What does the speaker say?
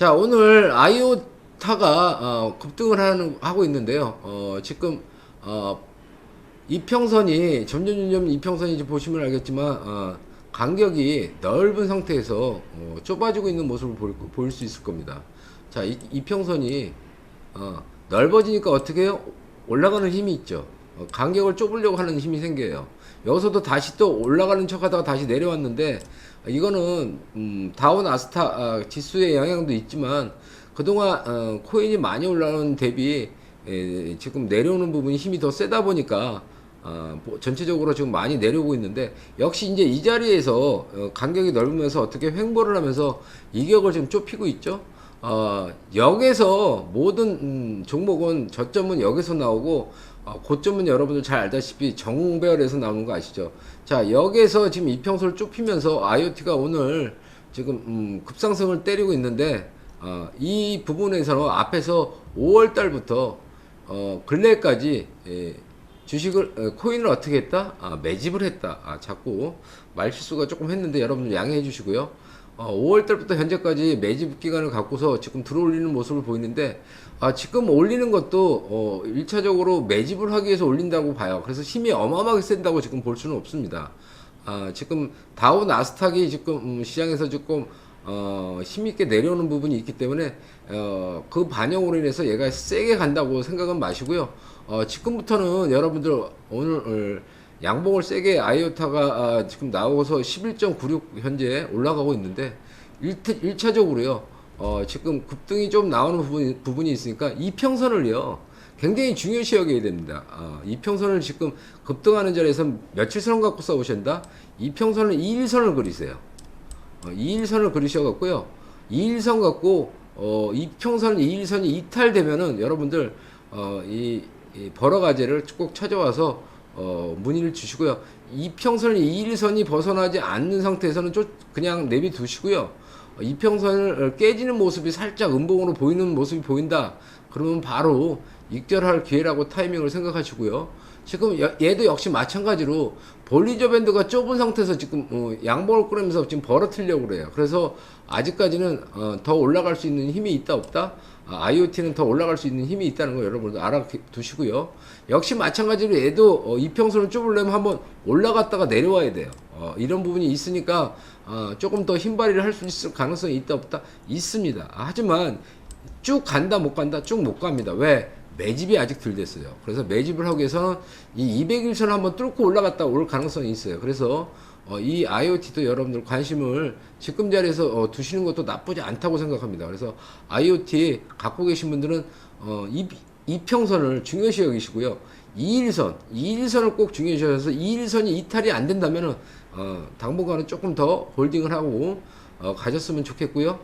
자 오늘 아이오타가 어, 급등을 하는, 하고 있는데요. 어, 지금 어, 이평선이 점점 점점 이평선이 이제 보시면 알겠지만 어, 간격이 넓은 상태에서 어, 좁아지고 있는 모습을 볼, 보일 수 있을 겁니다. 자 이, 이평선이 어, 넓어지니까 어떻게 해요? 올라가는 힘이 있죠. 어, 간격을 좁으려고 하는 힘이 생겨요. 여기서도 다시 또 올라가는 척 하다가 다시 내려왔는데 이거는 음, 다운 아스타 아, 지수의 영향도 있지만 그동안 어, 코인이 많이 올라오는 대비 에, 지금 내려오는 부분이 힘이 더 세다 보니까 아, 뭐 전체적으로 지금 많이 내려오고 있는데 역시 이제 이 자리에서 어, 간격이 넓으면서 어떻게 횡보를 하면서 이격을 지금 좁히고 있죠. 어, 역에서 모든 음, 종목은 저점은 여기서 나오고 어, 고점은 여러분들 잘 알다시피 정배열에서 나오는 거 아시죠? 자 여기에서 지금 이평소를 좁히면서 IoT가 오늘 지금 음, 급상승을 때리고 있는데 어, 이 부분에서는 앞에서 5월 달부터 어, 근래까지 예, 주식을 어, 코인을 어떻게 했다? 아, 매집을 했다. 아, 자꾸 말 실수가 조금 했는데 여러분들 양해해 주시고요. 어, 5월 달부터 현재까지 매집 기간을 갖고서 지금 들어올리는 모습을 보이는데 아, 지금 올리는 것도 어, 1차적으로 매집을 하기 위해서 올린다고 봐요. 그래서 힘이 어마어마하게 센다고 지금 볼 수는 없습니다. 아, 지금 다우 나스닥이 지금 음, 시장에서 조금 어, 힘있게 내려오는 부분이 있기 때문에 어, 그 반영으로 인해서 얘가 세게 간다고 생각은 마시고요. 어, 지금부터는 여러분들 오늘 양봉을 세게 아이오타가 아, 지금 나오고서 11.96 현재 올라가고 있는데 1, 차적으로요 어, 지금 급등이 좀 나오는 부분이, 부분이 있으니까 이평선을요 굉장히 중요시 여겨야 됩니다. 아, 이평선을 지금 급등하는 자리에서 며칠 선 갖고 싸우신다? 이평선을 2일선을 그리세요. 어, 2일선을 그리셔 갖고요. 2일선 갖고 어, 이평선 2일선이 이탈되면은 여러분들 어, 이, 이 벌어가제를 꼭 찾아와서 어, 문의를 주시고요. 이평선 2일선이 벗어나지 않는 상태에서는 좀 그냥 내비 두시고요. 어, 이평선을 깨지는 모습이 살짝 음봉으로 보이는 모습이 보인다. 그러면 바로 익절할 기회라고 타이밍을 생각하시고요. 지금 여- 얘도 역시 마찬가지로 볼리저 밴드가 좁은 상태에서 지금 어, 양봉을 꾸리면서 지금 벌어뜨리려고 그래요. 그래서 아직까지는 어, 더 올라갈 수 있는 힘이 있다 없다. 아, IoT는 더 올라갈 수 있는 힘이 있다는 거 여러분들 알아두시고요. 역시 마찬가지로 얘도 어, 이평선을 좁으려면 한번 올라갔다가 내려와야 돼요. 어, 이런 부분이 있으니까 어, 조금 더 힘발휘를 할 수 있을 가능성이 있다 없다 있습니다. 아, 하지만 쭉 간다 못 간다 쭉 못 갑니다. 왜? 매집이 아직 덜 됐어요. 그래서 매집을 하기 위해서는 이 200일선 한번 뚫고 올라갔다 올 가능성이 있어요. 그래서 어, 이 IoT도 여러분들 관심을 지금 자리에서 어, 두시는 것도 나쁘지 않다고 생각합니다. 그래서 IoT 갖고 계신 분들은 어, 이, 이평선을 중요시 여기시고요. 2일선, 2일선을 꼭 중요시 여기셔서 2일선이 이탈이 안 된다면은 어, 당분간은 조금 더 홀딩을 하고 어, 가졌으면 좋겠고요.